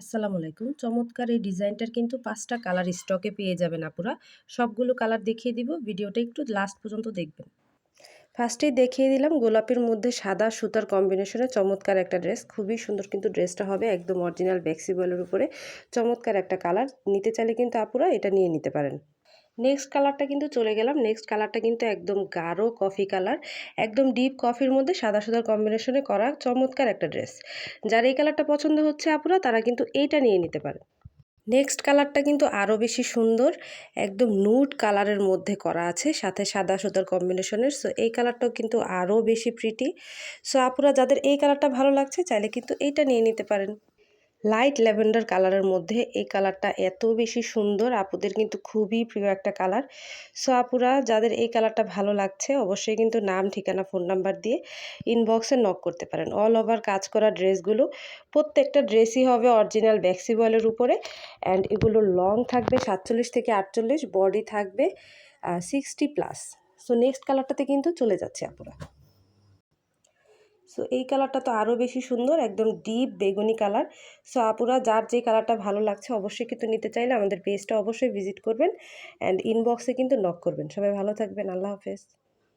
আসসালামু আলাইকুম। চমৎকার এই ডিজাইনটার কিন্তু পাঁচটা কালার স্টকে পেয়ে যাবেন আপুরা। সবগুলো কালার দেখিয়ে দিব, ভিডিওটা একটু লাস্ট পর্যন্ত দেখবেন। ফার্স্টেই দেখিয়ে দিলাম গোলাপের মধ্যে সাদা সুতার কম্বিনেশনে চমৎকার একটা ড্রেস খুবই সুন্দর কিন্তু ড্রেসটা হবে একদম অরিজিনাল ব্যাক্সিবলের উপরে। চমৎকার একটা কালার। নিতে চাইলে কিন্তু আপুরা এটা নিয়ে নিতে পারেন। নেক্সট কালারটা কিন্তু চলে গেলাম। নেক্সট কালারটা কিন্তু একদম গাঢ় কফি কালার একদম ডিপ কফির মধ্যে সাদা সাদা কম্বিনেশনে করা চমৎকার একটা ড্রেস যার এই কালারটা পছন্দ হচ্ছে আপুরা, তারা কিন্তু এইটা নিয়ে নিতে পারে। নেক্সট কালারটা কিন্তু আরও বেশি সুন্দর, একদম নুড কালারের মধ্যে করা আছে, সাথে সাদা সুতার কম্বিনেশনের সো এই কালারটাও কিন্তু আরও বেশি প্রিটি সো আপুরা, যাদের এই কালারটা ভালো লাগছে, চাইলে কিন্তু এইটা নিয়ে নিতে পারেন। লাইট ল্যাভেন্ডার কালারের মধ্যে এই কালারটা এত বেশি সুন্দর। আপুদের কিন্তু খুবই প্রিয় একটা কালার সো আপুরা, যাদের এই কালারটা ভালো লাগছে, অবশ্যই কিন্তু নাম, ঠিকানা ফোন নাম্বার দিয়ে ইনবক্সে নক করতে পারেন। অল ওভার কাজ করা ড্রেসগুলো প্রত্যেকটা ড্রেসই হবে অরিজিনাল ব্যাক্সিবয়েলের উপরে। অ্যান্ড এগুলো লং থাকবে সাতচল্লিশ থেকে আটচল্লিশ বডি থাকবে সিক্সটি প্লাস সো নেক্সট কালারটাতে কিন্তু চলে যাচ্ছে আপুরা। সো এই কালারটা তো আরও বেশি সুন্দর, একদম ডিপ বেগুনি কালার সো আপুরা, যার যে কালারটা ভালো লাগছে অবশ্যই কিন্তু নিতে চাইলে আমাদের পেজটা অবশ্যই ভিজিট করবেন অ্যান্ড ইনবক্সে কিন্তু নক করবেন। সবাই ভালো থাকবেন, আল্লাহ হাফেজ।